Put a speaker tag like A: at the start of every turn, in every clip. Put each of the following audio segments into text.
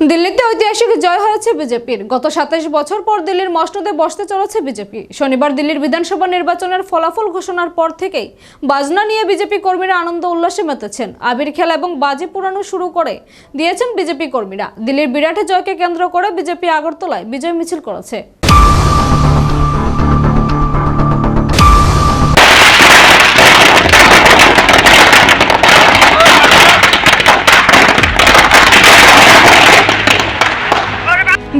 A: দিল্লিতে ঐতিহাসিক জয় হয়েছে বিজেপির। গত সাতাইশ বছর পর দিল্লির মসনদে বসতে চলেছে বিজেপি। শনিবার দিল্লির বিধানসভা নির্বাচনের ফলাফল ঘোষণার পর থেকেই বাজনা নিয়ে বিজেপি কর্মীরা আনন্দ উল্লাসে মেতেছেন। আবির খেলা এবং বাজি পুরানো শুরু করে দিয়েছেন বিজেপি কর্মীরা। দিল্লির বিরাটে জয়কে কেন্দ্র করে বিজেপি আগরতলায় বিজয় মিছিল করেছে।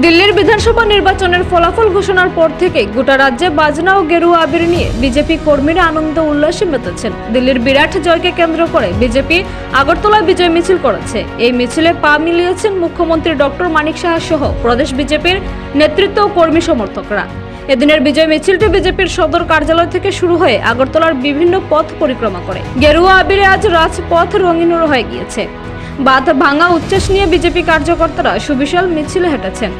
A: দিল্লির বিধানসভা নির্বাচনের ফলাফল ঘোষণার পর থেকে গোটা রাজ্যে বাজনা ও গেরুয়া আবির নিয়ে বিজেপি কর্মীরা আনন্দ উল্লাসে মেতেছেন। দিল্লির বিরাট জয়কে কেন্দ্র করে বিজেপি আগরতলায় বিজয় মিছিল করেছে। এই মিছিলে পা মিলিয়েছেন মুখ্যমন্ত্রী ডক্টর মানিক সাহা সহ প্রদেশ বিজেপির নেতৃত্ব ও কর্মী সমর্থকরা। এদিনের বিজয় মিছিলটি বিজেপির সদর কার্যালয় থেকে শুরু হয়ে আগরতলার বিভিন্ন পথ পরিক্রমা করে। গেরুয়া আবিরে আজ রাজপথ রঙিন হয়ে গিয়েছে। বাঁধ ভাঙা উচ্ছ্বাস নিয়ে বিজেপি কার্যকর্তারা সুবিশাল মিছিলে হেঁটেছেন।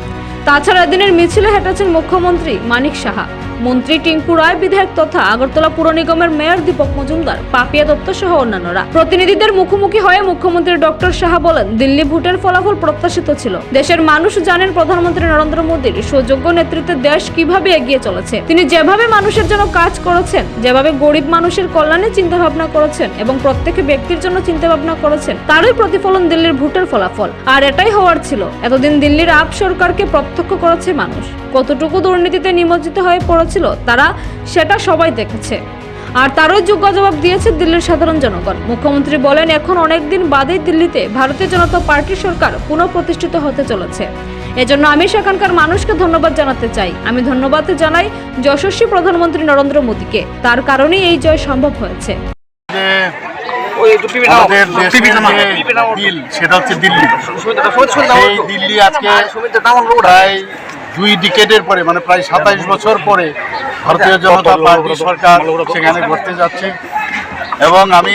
A: তাছাড়া এদিনের মিছিলে হেঁটেছেন মুখ্যমন্ত্রী মানিক সাহা। মন্ত্রী টিঙ্কু রায়, বিধায়ক তথা আগরতলা পুর নিগমের মেয়র দীপক মজুমদার, পাপিয়া দত্ত সহ অন্যান্যরা। প্রতিনিধিদের মুখোমুখি হয়ে মুখ্যমন্ত্রী ডক্টর সাহা বলেন, দিল্লি ভোটের ফলাফল প্রত্যাশিত ছিল। দেশের মানুষ জানেন প্রধানমন্ত্রী নরেন্দ্র মোদীর সুযোগ্য নেতৃত্বে দেশ কীভাবে এগিয়ে চলেছে। তিনি যেভাবে মানুষের জন্য কাজ করেছেন, যেভাবে গরিব মানুষের কল্যাণে চিন্তা ভাবনা করেছেন এবং প্রত্যেক ব্যক্তির জন্য চিন্তা ভাবনা করেছেন, তারই প্রতিফলন দিল্লির ভোটের ফলাফল। আর এটাই হওয়ার ছিল। এতদিন দিল্লির আপ সরকারকে প্রত্যক্ষ করেছে মানুষ। কতটুকু দুর্নীতিতে নিমজ্জিত হয়ে পড়েছিল তারা সেটা সবাই দেখেছে। আর তারও যোগ্য জবাব দিয়েছে দিল্লির সাধারণ জনগণ। মুখ্যমন্ত্রী বলেন এখন অনেকদিন বাদেই দিল্লিতে ভারতীয় জনতা পার্টি সরকার পুনঃপ্রতিষ্ঠিত হতে চলেছে। এজন্য আমি সেখানকার মানুষকে ধন্যবাদ জানাতে চাই। আমি ধন্যবাদ জানাই যশস্বী প্রধানমন্ত্রী নরেন্দ্র মোদীকে। তার কারণেই এই জয় সম্ভব হয়েছে।
B: সেটা হচ্ছে দিল্লি। দিল্লি আজকে প্রায় দুই ডিকেটের পরে মানে প্রায় সাতাইশ বছর পরে ভারতীয় জনতা পার্টি সরকার সেখানে ঘটতে যাচ্ছে। এবং আমি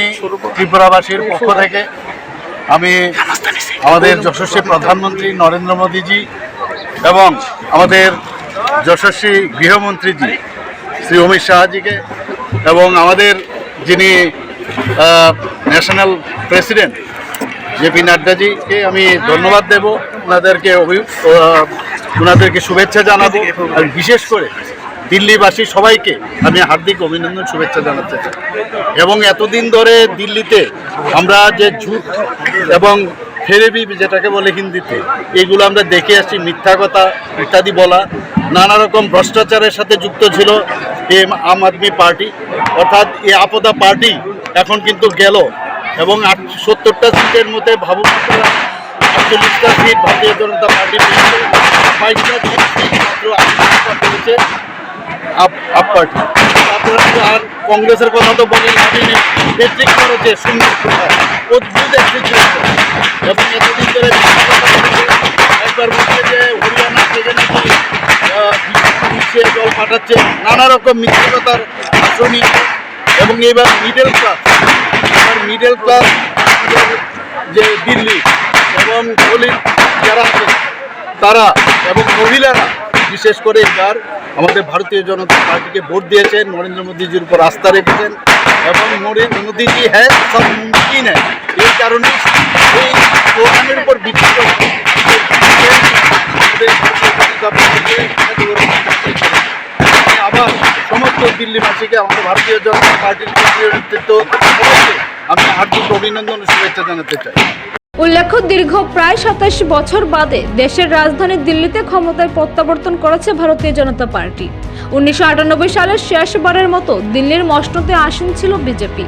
B: ত্রিপুরাবাসীর পক্ষ থেকে আমি আমাদের যশস্বী প্রধানমন্ত্রী নরেন্দ্র মোদীজি এবং আমাদের যশস্বী গৃহমন্ত্রীজি শ্রী অমিত শাহজিকে এবং আমাদের যিনি ন্যাশনাল প্রেসিডেন্ট জেপি নাড্ডাজিকে আমি ধন্যবাদ দেব। ওনাদেরকে ওনাদেরকে শুভেচ্ছা জানাব। আর বিশেষ করে দিল্লিবাসী সবাইকে আমি হার্দিক অভিনন্দন শুভেচ্ছা জানাতে চাই। এবং এতদিন ধরে দিল্লিতে আমরা যে ঝুট এবং ফেরেবি যেটাকে বলে হিন্দিতে, এগুলো আমরা দেখে আসছি, মিথ্যা কথা ইত্যাদি বলা। নানা রকম ভ্রষ্টাচারের সাথে যুক্ত ছিল এই আম আদমি পার্টি। অর্থাৎ এই আপদা পার্টি এখন কিন্তু গেল। এবং সত্তরটা সিটের মধ্যে আপনারা, আটচল্লিশটা সিট ভারতীয় জনতা পার্টি মাত্র আপ আপ পার্টি। আর কংগ্রেসের কথা তো বলেন আপনি হ্যাট্রিক করেছে সুন্দর অদ্ভুত করেছে এবং এতদিন ধরে। একবার বলছে যে হরিয়ানা থেকে নাকি বিশ্বে জল পাঠাচ্ছে নানা রকম কথার আশ্রয় এবং এবার মিডল ক্লাস এবার মিডল ক্লাস যে দিল্লি এবং দলিত তারা এবং মহিলারা, বিশেষ করে এবার আমাদের ভারতীয় জনতা পার্টিকে ভোট দিয়েছেন, নরেন্দ্র মোদীজির উপর আস্থা রেখেছেন এবং নরেন্দ্র মোদীজি হ্যাঁ মুমকিন হ্যাঁ। এই কারণে এই স্লোগানের উপর আবার সমস্ত দিল্লিবাসীকে আমাদের ভারতীয় জনতা পার্টির নেতৃত্ব আমি হার্দিক অভিনন্দন শুভেচ্ছা জানাতে চাই।
A: উল্লেখ্য, দীর্ঘ প্রায় সাতাশ বছর বাদে দেশের রাজধানী দিল্লিতে ক্ষমতায় প্রত্যাবর্তন করেছে ভারতীয় জনতা পার্টি। উনিশশো সালের শেষবারের মতো দিল্লির মসনদে আসীন ছিল বিজেপি।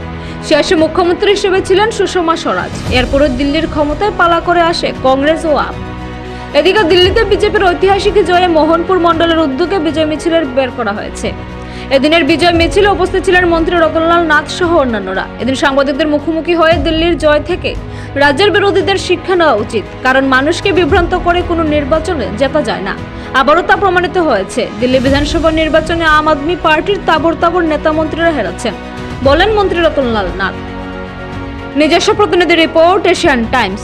A: শেষে মুখ্যমন্ত্রী হিসেবে ছিলেন সুষমা স্বরাজ। এরপরে দিল্লির ক্ষমতায় পালা করে আসে কংগ্রেস ও আপ। এদিকে দিল্লিতে বিজেপির ঐতিহাসিক জয়ে মোহনপুর মণ্ডলের উদ্যোগে বিজয় মিছিলের বের করা হয়েছে। এদিনের বিজয় মিছিলে উপস্থিত ছিলেন মন্ত্রী রতনলাল নাথ সহ অন্যান্যরা। এদিন সাংবাদিকদের মুখোমুখি হয়ে দিল্লির জয় থেকে রাজ্যের বিরোধীদের শিক্ষা নেওয়া উচিত, কারণ মানুষকে বিভ্রান্ত করে কোনো নির্বাচনে জেতা যায় না। আবারও তা প্রমাণিত হয়েছে। দিল্লি বিধানসভা নির্বাচনে আম আদমি পার্টির তাবর তাবর নেতা মন্ত্রীরা হেরাচ্ছেন বলেন মন্ত্রী রতনলাল নাথ। নিজস্ব প্রতিনিধি রিপোর্ট এশিয়ান টাইমস।